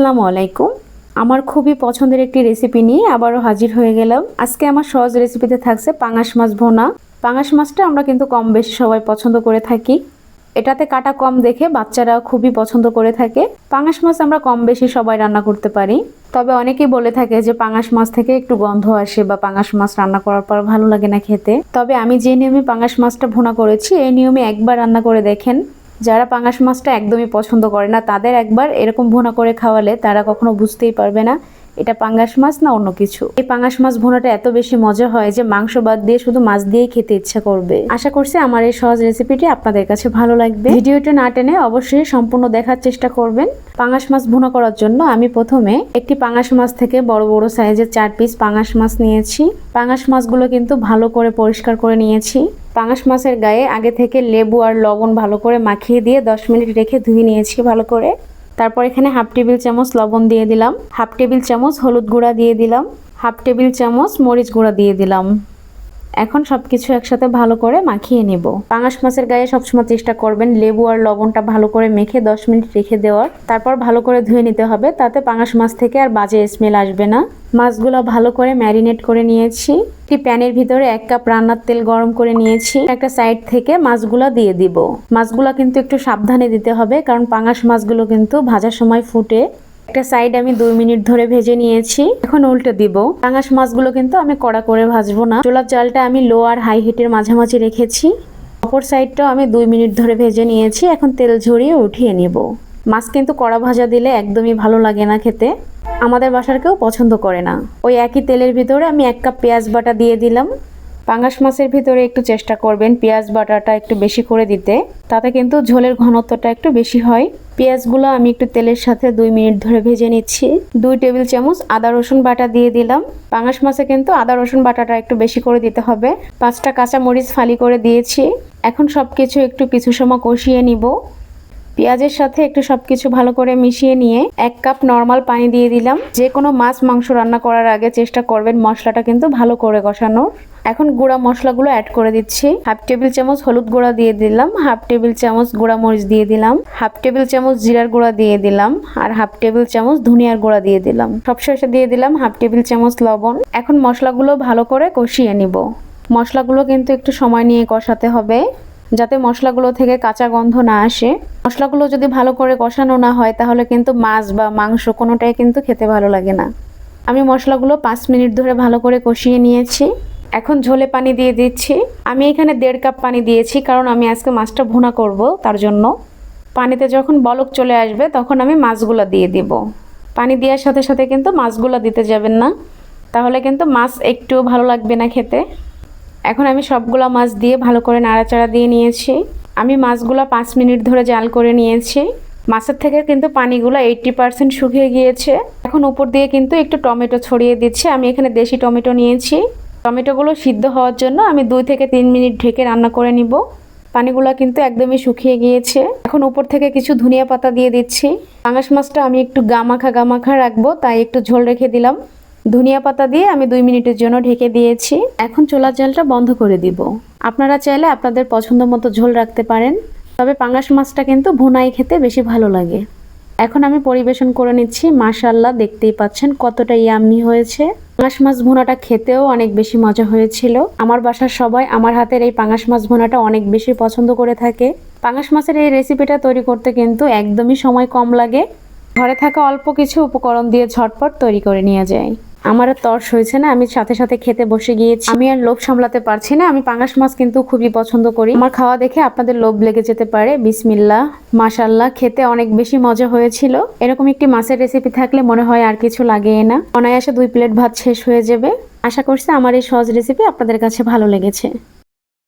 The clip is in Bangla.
আসসালামু আলাইকুম। আমার খুবই পছন্দের একটি রেসিপি নিয়ে আবারও হাজির হয়ে গেলাম। আজকে আমার সহজ রেসিপিতে থাকছে পাঙাশ মাছ ভোনা। পাঙাশ মাছটা আমরা কিন্তু কম বেশি সবাই পছন্দ করে থাকি। এটাতে কাটা কম দেখে বাচ্চারা খুবই পছন্দ করে থাকে। পাঙাশ মাছ আমরা কম বেশি সবাই রান্না করতে পারি। তবে অনেকেই বলে থাকে যে পাঙাশ মাছ থেকে একটু গন্ধ আসে বা পাঙাশ মাছ রান্না করার পর ভালো লাগে না খেতে। তবে আমি যে নিয়মে পাঙাশ মাছটা ভোনা করেছি, এই নিয়মে একবার রান্না করে দেখেন। যারা পাঙাশ মাছটা একদমই পছন্দ করে না, তাদের একবার এরকম ভুনা করে খাওয়ালে তারা কখনো বুঝতেই পারবে না। এটা পাঙ্গাস মাছ না অন্য কিছু? এই পাঙ্গাস মাছ ভুনাটা এত বেশি মজা হয় যে মাংস বাদ দিয়ে শুধু মাছ দিয়েই খেতে ইচ্ছা করবে। আশা করছি আমার এই সহজ রেসিপিটি আপনাদের কাছে ভালো লাগবে। ভিডিওটি না টেনে অবশ্যই সম্পূর্ণ দেখার চেষ্টা করবেন। পাঙ্গাস মাছ ভুনা করার জন্য আমি প্রথমে একটি পাঙ্গাস মাছ থেকে বড় বড় সাইজের চার পিস পাঙ্গাস মাছ নিয়েছি। পাঙ্গাস মাছগুলো কিন্তু ভালো করে পরিষ্কার করে নিয়েছি। পাঙ্গাস মাছের গায়ে আগে থেকে লেবু আর লবণ ভালো করে মাখিয়ে দিয়ে দশ মিনিট রেখে ধুয়ে নিয়েছি ভালো করে। তারপর এখানে হাফ টেবিল চামচ লবণ দিয়ে দিলাম, হাফ টেবিল চামচ হলুদ গুঁড়া দিয়ে দিলাম, হাফ টেবিল চামচ মরিচ গুঁড়া দিয়ে দিলাম। এখন সব কিছু একসাথে ভালো করে মাখিয়ে নেব। পাঙাশ মাছের গায়ে সবসময় চেষ্টা করবেন লেবু আর লবণটা ভালো করে মেখে দশ মিনিট রেখে দেওয়ার। তারপর ভালো করে ধুয়ে নিতে হবে, তাতে পাঙাশ মাছ থেকে আর বাজে স্মেল আসবে না। মাছগুলো ভালো করে ম্যারিনেট করে নিয়েছি। একটি প্যানের ভিতরে এক কাপ রান্নার তেল গরম করে নিয়েছি। একটা সাইড থেকে মাছগুলো দিয়ে দিব। মাছগুলো কিন্তু একটু সাবধানে দিতে হবে, কারণ পাঙাশ মাছগুলো কিন্তু ভাজার সময় ফুটে। একটা সাইড আমি দুই মিনিট ধরে ভেজে নিয়েছি। এখন উল্টে দিব। পাঙাশ মাছগুলো কিন্তু আমি কড়া করে ভাজবো না। চোলার চালটা আমি লো আর হাই হিটের মাঝামাঝি রেখেছি। অপর সাইডটাও আমি দুই মিনিট ধরে ভেজে নিয়েছি। এখন তেল ঝরিয়ে উঠিয়ে নেব। মাছ কিন্তু কড়া ভাজা দিলে একদমই ভালো লাগে না খেতে। আমাদের বাসার কেউ পছন্দ করে না। ওই একই তেলের ভিতরে আমি এক কাপ পেঁয়াজ বাটা দিয়ে দিলাম। পাঙ্গাস মাছের ভিতরে একটু চেষ্টা করবেন পেঁয়াজ বাটাটা একটু বেশি করে দিতে। তাতে কিন্তু ঝোলের ঘনত্বটা একটু বেশি হয়। পেঁয়াজগুলো আমি একটু তেলের সাথে দুই মিনিট ধরে ভেজে নিচ্ছি। দুই টেবিল চামচ আদা, রসুন বাটা দিয়ে দিলাম। পাঙাশ মাছে কিন্তু আদা, রসুন বাটাটা একটু বেশি করে দিতে হবে। পাঁচটা কাঁচা মরিচ ফালি করে দিয়েছি। এখন সব কিছু একটু কিছু সময় কষিয়ে নিব। পেঁয়াজের সাথে একটু সবকিছু ভালো করে মিশিয়ে নিয়ে এক কাপ নর্মাল পানি দিয়ে দিলাম। যে কোনো মাছ, মাংস রান্না করার আগে চেষ্টা করবেন মশলাটা কিন্তু ভালো করে কষানোর। এখন গুঁড়া মশলাগুলো অ্যাড করে দিচ্ছি। হাফ টেবিল চামচ হলুদ গুঁড়া দিয়ে দিলাম, হাফ টেবিল চামচ গুঁড়া মরিচ দিয়ে দিলাম, হাফ টেবিল চামচ জিরার গুঁড়া দিয়ে দিলাম, আর হাফ টেবিল চামচ ধনিয়ার গুঁড়া দিয়ে দিলাম। সবশেষে দিয়ে দিলাম হাফ টেবিল চামচ লবণ। এখন মশলাগুলো ভালো করে কষিয়ে নিব। মশলাগুলো কিন্তু একটু সময় নিয়ে কষাতে হবে। যাতে মশলাগুলো থেকে কাঁচা গন্ধ না আসে। মশলাগুলো যদি ভালো করে কষানো না হয়, তাহলে কিন্তু মাছ বা মাংস কোনোটাই কিন্তু খেতে ভালো লাগে না। আমি মশলাগুলো পাঁচ মিনিট ধরে ভালো করে কষিয়ে নিয়েছি। এখন ঝোলে পানি দিয়ে দিচ্ছি। আমি এখানে দেড় কাপ পানি দিয়েছি, কারণ আমি আজকে মাছটা ভুনা করব তার জন্য। পানিতে যখন বলক চলে আসবে, তখন আমি মাছগুলো দিয়ে দিব। পানি দেওয়ার সাথে সাথে কিন্তু মাছগুলো দিতে যাবেন না। তাহলে কিন্তু মাছ একটুও ভালো লাগবে না খেতে। এখন আমি সবগুলো মাছ দিয়ে ভালো করে নাড়াচাড়া দিয়ে নিয়েছি। আমি মাছগুলো পাঁচ মিনিট ধরে জাল করে নিয়েছি। মাছের থেকে কিন্তু পানিগুলো এইটটি পার্সেন্ট শুকিয়ে গিয়েছে। এখন উপর দিয়ে কিন্তু একটু টমেটো ছড়িয়ে দিচ্ছি। আমি এখানে দেশি টমেটো নিয়েছি। টমেটোগুলো সিদ্ধ হওয়ার জন্য আমি দুই থেকে তিন মিনিট ঢেকে রান্না করে নিব। পানিগুলো কিন্তু একদমই শুকিয়ে গিয়েছে। এখন উপর থেকে কিছু ধনিয়া পাতা দিয়ে দিচ্ছি। পাঙাশ মাছটা আমি একটু গামাখা গামাখা রাখব, তাই একটু ঝোল রেখে দিলাম। ধনিয়া পাতা দিয়ে আমি দুই মিনিটের জন্য ঢেকে দিয়েছি। এখন চোলা জালটা বন্ধ করে দিব। আপনারা চাইলে আপনাদের পছন্দ মতো ঝোল রাখতে পারেন, তবে পাঙ্গাস মাছটা কিন্তু ভুনাই খেতে বেশি ভালো লাগে। এখন আমি পরিবেশন করে নিচ্ছি মাশাল্লাহ দেখতেই পাচ্ছেন কতটা ইয়াম্মি হয়েছে। পাঙাশ মাছ ভুনাটা খেতেও অনেক বেশি মজা হয়েছিল। আমার বাসার সবাই আমার হাতের এই পাঙাশ মাছ ভুনাটা অনেক বেশি পছন্দ করে থাকে। পাঙাশ মাছের এই রেসিপিটা তৈরি করতে কিন্তু একদমই সময় কম লাগে। ঘরে থাকা অল্প কিছু উপকরণ দিয়ে ঝটপট তৈরি করে নিয়ে যায় আমার তর্স হয়েছে না, আমি সাথে সাথে খেতে বসে গিয়েছি। আমি আর লোভ সামলাতে পারছি না, আমি পাঙ্গাস মাছ কিন্তু খুবই পছন্দ করি। আমার খাওয়া দেখে আপনাদের লোভ লেগে যেতে পারে, বিসমিল্লা। মাসাল্লাহ খেতে অনেক বেশি মজা হয়েছিল। এরকম একটি মাছের রেসিপি থাকলে মনে হয় আর কিছু লাগে না। অনায়াসে দুই প্লেট ভাত শেষ হয়ে যাবে। আশা করছি আমার এই সহজ রেসিপি আপনাদের কাছে ভালো লেগেছে।